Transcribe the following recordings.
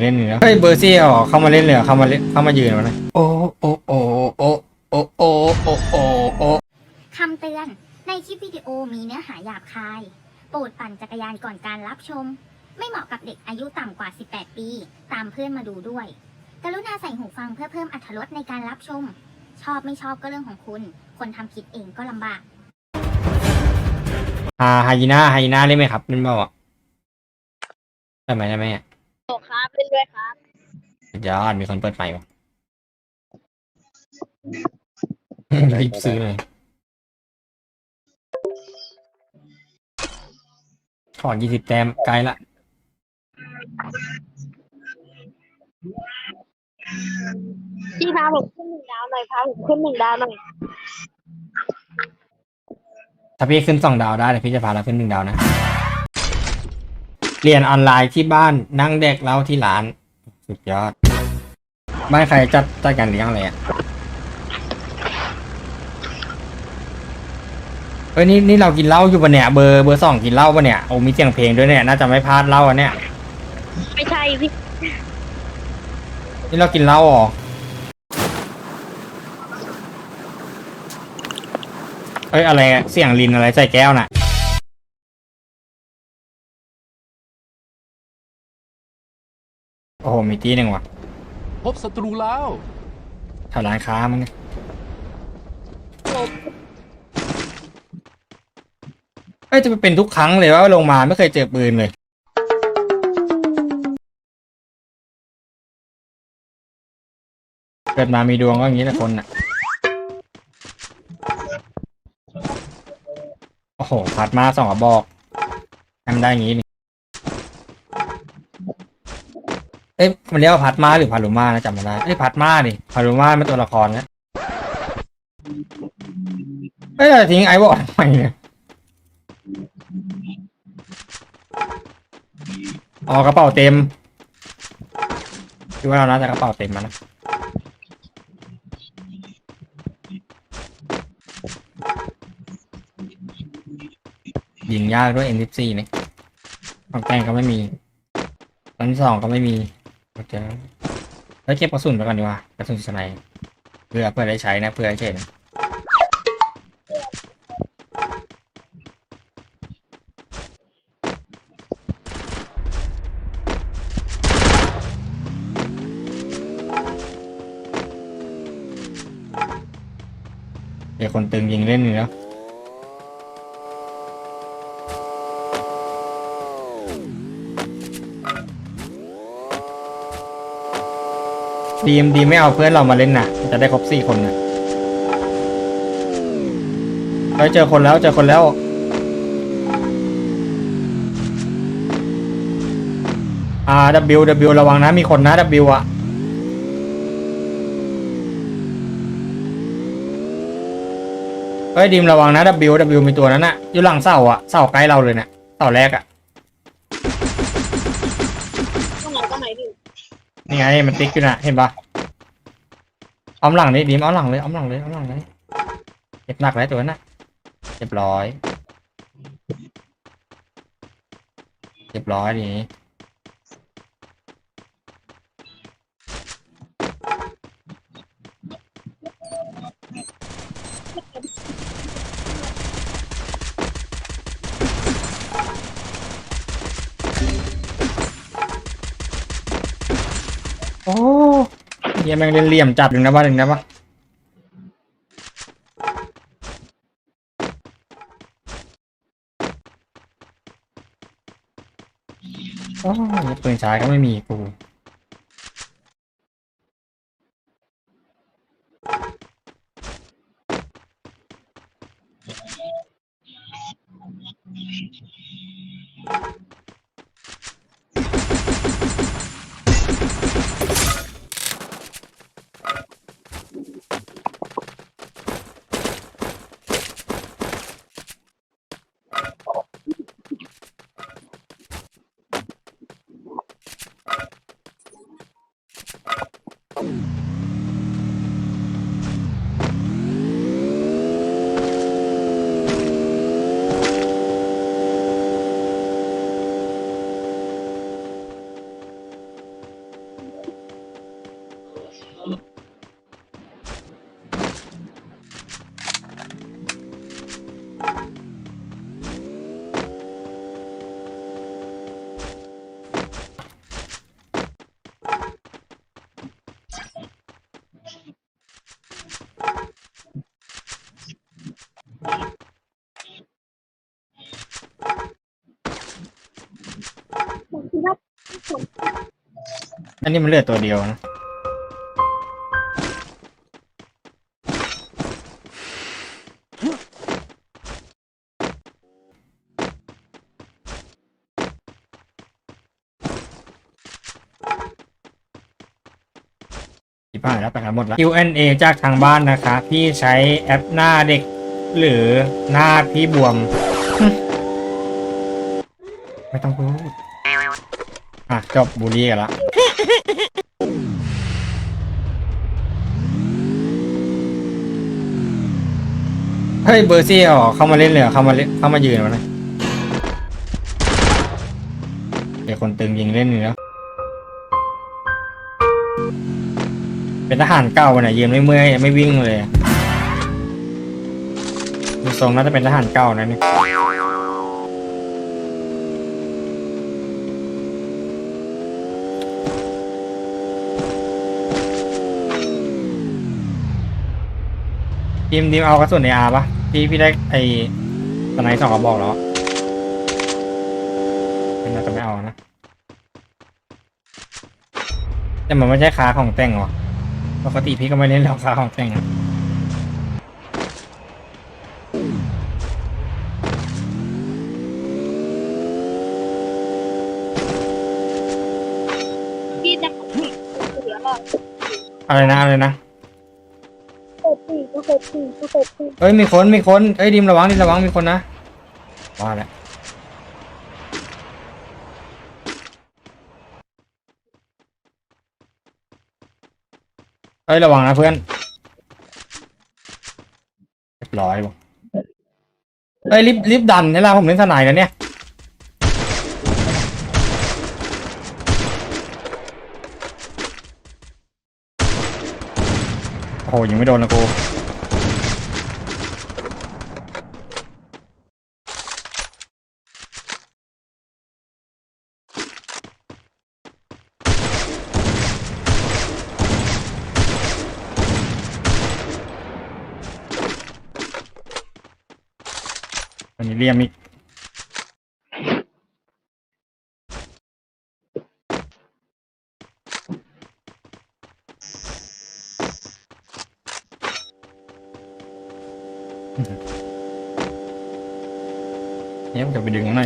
เล่นอยู่แล้วเฮ้ยเบอร์ซี่เหรอเข้ามาเล่นเลยเหรอเข้ามาเล่นเข้ามายืนวะนะโอ้โอ้โอ้โอ้โอ้โอ้โอ้โอ้โอ้คำเตือน ในคลิปวิดีโอมีเนื้อหาหยาบคาย โปรดปั่นจักรยานก่อนการรับชม ไม่เหมาะกับเด็กอายุต่ำกว่า 18 ปี ตามเพื่อนมาดูด้วย กรุณาใส่หูฟังเพื่อเพิ่มอรรถรสในการรับชม ชอบไม่ชอบก็เรื่องของคุณ คนทำผิดเองก็ลำบาก อ่าไฮยีน่าไฮยีน่าเล่นไหมครับเล่นเปล่าอะได้ไหมได้ไหมอะ โอ้ครับเล่นด้วยครับสุดยอดมีคนเปิดไมค์วะรีบซื้อเลยขอยี่สิบแต้มไกลละ พี่พาผมขึ้นหนึ่งดาวหน่อยพาผมขึ้นหนึ่งดาวหน่อยถ้าพี่ขึ้นสองดาวได้เดี๋ยวพี่จะพาเราขึ้นหนึ่งดาวนะ เรียนออนไลน์ที่บ้านนั่งเด็กเล่าที่ร้าน สุดยอด บ้านใครจัดจัดการเลี้ยงอะไรอะเอ้ยนี่นี่เรากินเหล้าอยู่ปะเนี่ยเบอร์เบอร์สองกินเหล้าปะเนี่ยโอ้มีเสียงเพลงด้วยเนี่ยน่าจะไม่พลาดเหล้าอะเนี่ย ไม่ใช่พี่นี่เรากินเหล้าเหรอเอ้ยอะไรอะเสียงลินอะไรใส่แก้วน่ะ โอ้โห มีตีหนึ่งว่ะ พบศัตรูแล้วแถวร้านค้ามั้งเนี่ยเอ้ยจะไปเป็นทุกครั้งเลยว่าลงมาไม่เคยเจอปืนเลย เกิดมามีดวงก็อย่างนี้แหละคนน่ะ โอ้โหพัดมาสองกระบอกทำได้อย่างนี้นี่ เอ้ยมันเรียกว่าพัดมาหรือพารุมานะจำไม่ได้เอ้ยพัดมาดิพารุมาเป็นตัวละครนะเอ้ยทิ้งไอ้บอทำไมเนี่ยอ๋อกระเป๋าเต็มคิดว่าเราน่าจะกระเป๋าเต็มมานะยิงยากด้วย M14 นี่ยของแต่งก็ไม่มีตอนสองก็ไม่มี เจอแล้วเก็บกระสุนไปก่อนดีกว่ากระสุนสไนเพื่อเพื่อได้ใช้นะเพื่อเฉยนเดี๋ยวคนตึงยิงเล่นอยู่แล้ว ดีมดีไม่เอาเพื่อนเรามาเล่นน่ะจะได้ครบสี่คนน่ะเฮ้ยเจอคนแล้วเจอคนแล้ว อ่า W W ระวังนะมีคนนะ W อะเฮ้ยดีมระวังนะ W W มีตัวนั้นน่ะอยู่หลังเสาอะเสาใกล้เราเลยเนี่ยเสาแรกอะตรงไหนตรงไหนพี่นี่ไงมันติ๊กอยู่น่ะเห็นปะ เอาหลังนี่ดีมเอาหลังเลยเอาหลังเลยเอาหลังเลยเจ็บหนักเลยตัวนั้นเรียบร้อยเรียบร้อยดีโอ้ เฮียแม่งเล่นเหลี่ยมจัดหนึ่งนะบ้าหนึ่งนะบ้าโอ้ยปืนชายก็ไม่มีกู นนี้มันเลือดตัวเดียวนะที่ผ่านแล้วไปกันหมดแล้ว Q&A จากทางบ้านนะคะ พี่ใช้แอปหน้าเด็ก หรือหน้าพี่บวม ไม่ต้องพูดอะจบบูลลี่กันละ ฮ้ยเบอร์ซี่อ๋อเข้ามาเล่นเลยเหรอเข้ามาเล่นเข้ามายืนวะนะเดี๋ยวคนตึงยิงเล่นนี่แล้วเป็นทหารเก่าวันไหนะยืนไม่เมื่อยไม่วิ่งเลยดูทรงน่าจะเป็นทหารเก่านะนี่ทีมทีมเอากระสุนในอาร์ปะ พี่พี่ได้ไอ้สไนด์สองกระบอกแล้วอะน่าจะไม่เอานะ แต่มันไม่ใช่ค้าของแต่งหรอปกติพี่ก็ไม่เล่นราคาของแต่งอะพี่จะเหลือหรออะไรนะอะไรนะเปิดปี ก็เปิดปีก็เปิดปีเอ้ยมีคนมีคนเอ้ยดิมระวังดิมระวังมีคนนะว่าแล้วเอ้ยระวังนะเพื่อนเรียบร้อยบ่เอ้ยรีบรีบดันนี่ละผมเล่นสนายแล้วเนี่ยโอ้โหยังไม่โดนนะกู อันนี้เรียมอีกเนี่ยมันจะไปดึงข้างใน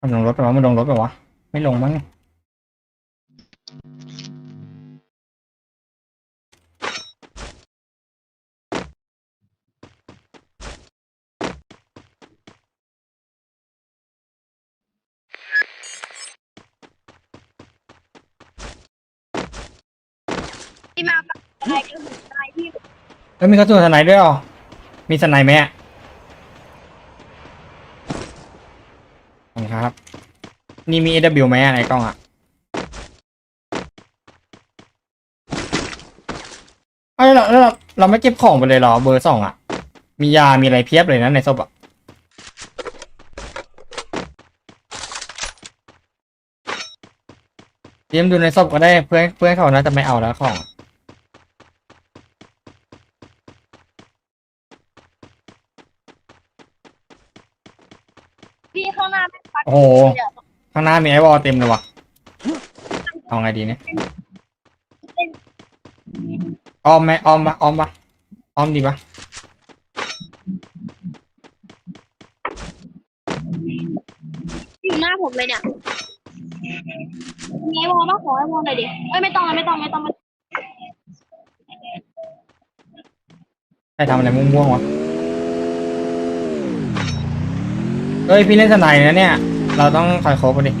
มั แล้วมีกระสุนสไนด์ด้วยเหรอ มีสไนด์ไหมอะขอบคุณครับ นี่มี AW ไหมอะในกล้องอะเอ้ยเราแล้วเราเราไม่เก็บของไปเลยเหรอเบอร์สองอะ มียา มีอะไรเพียบเลยนะในศพอะ เตรียมดูในศพก็ได้เพื่อนเพื่อนเขาน่าจะไม่เอาแล้วของ พี่ข้างหน้าเป็นปัดโอ้โหข้างหน้ามีไอวอลเต็มเลยว่ะเอาไงดีเนี่ยอ้อมไหมอ้อมปะอ้อมปะอ้อมดีปะอยู่หน้าผมเลยเนี่ยมีไอวอลมาขอไอวอลหน่อยดิเอ้ยไม่ต้องไม่ต้องไม่ต้องไม่ต้องใครทำอะไรม่วงๆวะ เฮ้ย พี่เล่นสไนด์นะเนี่ย เราต้องคอยโคบไปดิ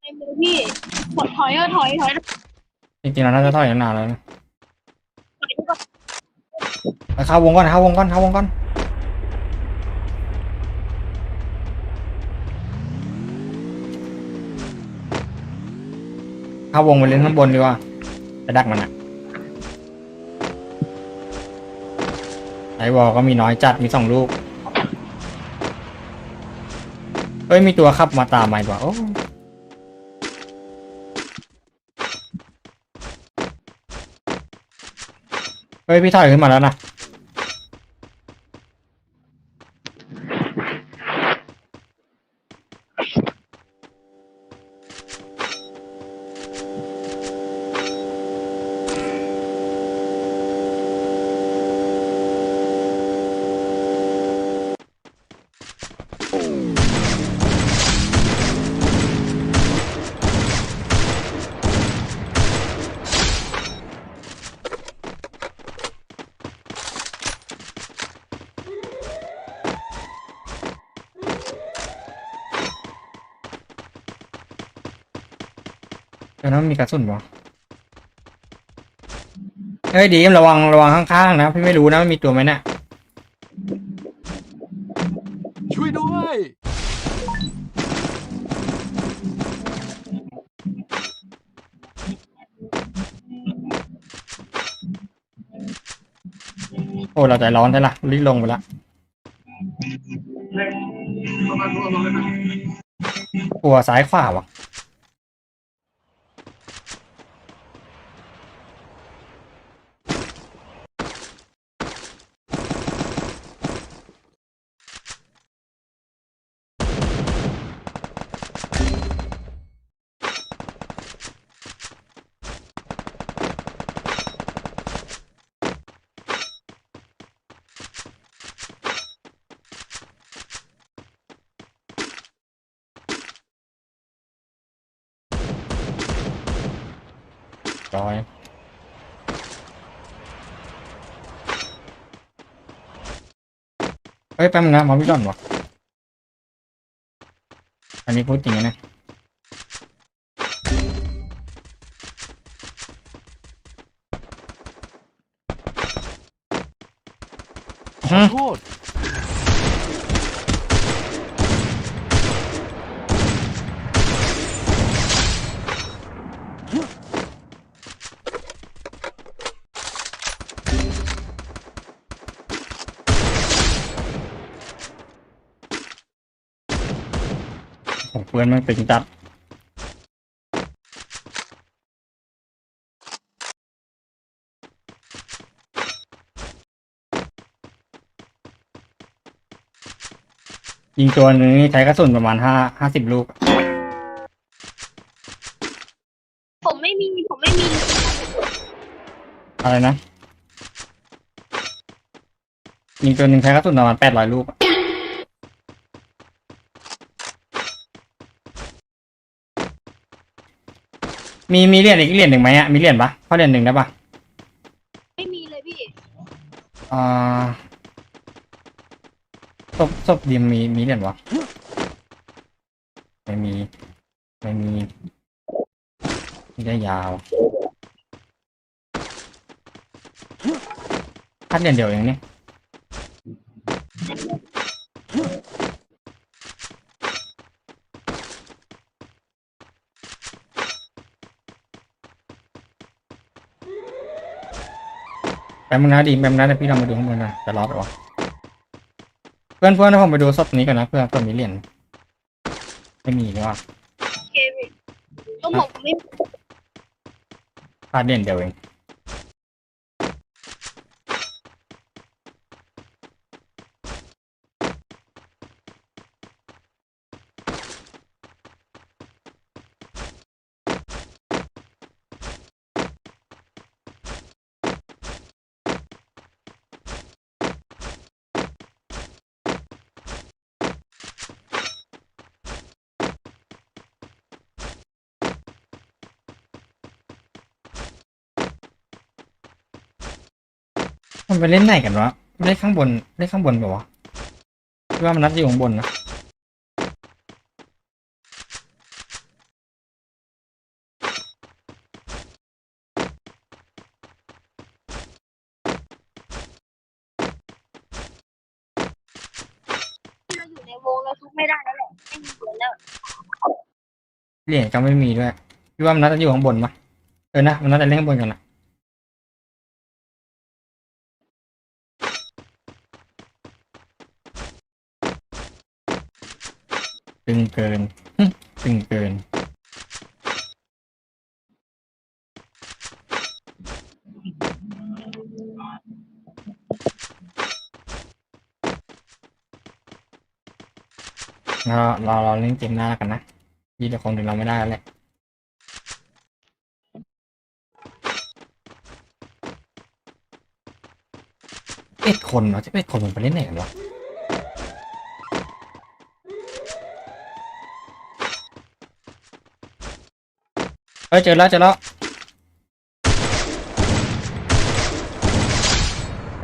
เต็มเลยพี่กดถอยเออถอยถอยจริงๆเราน่าจะถอยนานแล้วนะถอยดีกว่าไปเข้าวงก่อนเข้าวงก่อนเข้าวงก่อน เข้าวงไปเล่นข้างบนดีกว่าไปดักมันอะไอวอลก็มีน้อยจัดมีสองลูก เอ้ยมีตัวขับมาตามมาอีกว่ะโอ้เฮ้ยพี่ถอยขึ้นมาแล้วนะ เดี๋ยวนั้นมีกระสุนวะเฮ้ยดีมระวังระวังข้างๆนะพี่ไม่รู้นะว่ามีตัวไหมเนี่ยช่วยด้วยโอ้เราใจร้อนใช่ละรีบลงไปละกลัวซ้ายขวาวะ ร้อยเฮ้ยแป๊บนึงนะมองพี่ก่อนวะอันนี้พูดจริงนะเนี่ยขอโทษ ผมเพื่อนมันเป็นจัดยิงตัวหนึงนี่ใช้กระสุนประมาณห้าห้าสิบลูก ผมไม่มี ผมไม่มี อะไรนะ ยิงตัวหนึ่งใช้กระสุนประมาณแปดร้อยลูก มีมีเหรียญอีกเหรียญหนึ่งไหมอะมีเหรียญปะเข้าเหรียญหนึ่งได้ปะไม่มีเลยพี่อ่าศพศพดิมมีมีเหรียญวะไม่มี ไม่มีไม่ได้ยาวคัดเหรียญเดียวเองเนี่ย ป๊บนึงนะดีมแป๊บนึงนะเดี๋ยวพี่ลองมาดูข้างบนนะจะรอไปวะเพื่อนเพื่อนให้ผมไปดูศพนี้ก่อนนะเพื่อนเพื่อนมีเหรียญไม่มีนี่ว่าโอเคพี่ก็ผมไม่พลาดเหรียญเดียวเอง มันไปเล่นไหนกันวะเล่นข้างบนเล่นข้างบนป่าวะพี่ว่ามันนัดอยู่ข้างบนนะเราอยู่ในวงเราทุกไม่ได้แล้วแหละไม่มีเหรียญแล้วเหรียญก็ไม่มีด้วยพี่ว่ามันนัดจะอยู่ข้างบนปะเออนะมันนัดจะเล่นข้างบนกันนะ ตึง เกินหึตึงเกิน เราเราเราเล่นเกมหน้าแล้วกันนะยี่แต่คงถึงเราไม่ได้แล้วแหละเอ็ดคนเนาะจะเอ็ดคนมันไปเล่นไหนกันวะ ฮ้ยเจอแล้วเจอแล้ว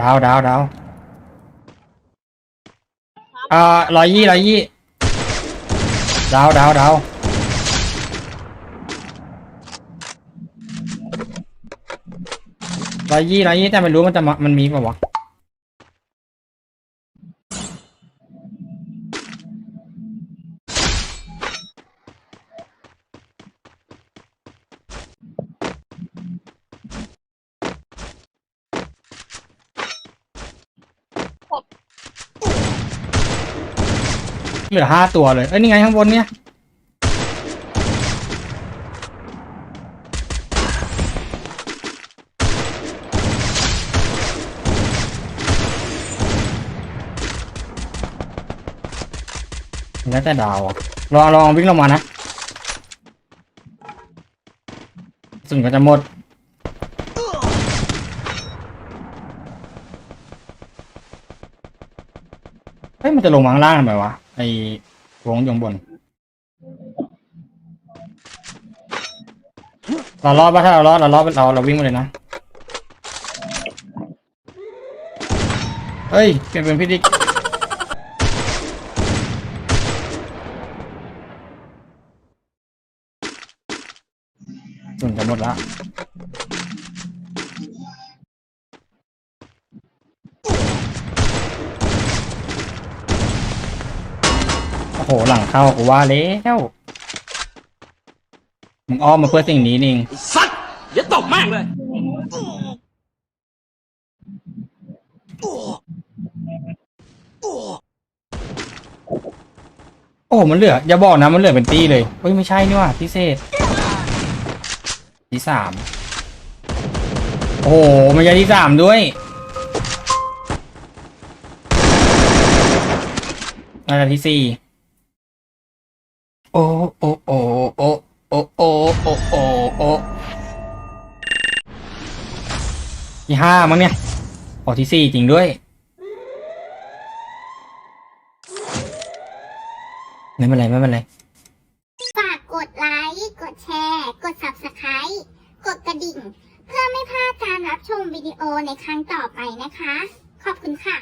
ดาวดาวดาวอ่าร้อยยี่ร้อยยี่ดาวดาวดาวร้อยยี่ร้อยยี่แต่ไม่รู้มันจะมามันมีเปล่าวะ เหลือห้าตัวเลย เอ้ย นี่ไงข้างบนเนี่ย แล้วแต่ดาวอะลองลองวิ่งลงมานะสุนก็จะหมด เฮ้ย มันจะลงมาข้างล่างทำไมวะ ไอ้วงอยข้างบน เรารอดปะถ้าเรารอดเรารอดเราเราวิ่งมาเลยนะ เฮ้ย เปลี่ยนเป็นพิธีส่วนจะหมดละโอ้โหหลังเข้ากูว่าแล้วมึงอ้อมมาเพื่อสิ่งนี้นี่เองสัตว์อย่าตบมากเลยโอ้มันเหลือ อย่าบอกนะ มันเหลือเป็นตีเลยเฮ้ยไม่ใช่นี่หว่าพิเศษที่สามโอ้โหมันยังที่สามด้วยน่าจะที่สี่ โอ้โอ้โอ้โอ้โอ้โอ้โอ้โอ้โอ้ที่ห้ามั้งเนี่ยโอ้ที่สี่จริงด้วยไม่เป็นไรไม่เป็นไร ฝากกดไลค์ กดแชร์ กด Subscribe กดกระดิ่ง เพื่อไม่พลาดการรับชมวิดีโอในครั้งต่อไปนะคะ ขอบคุณค่ะ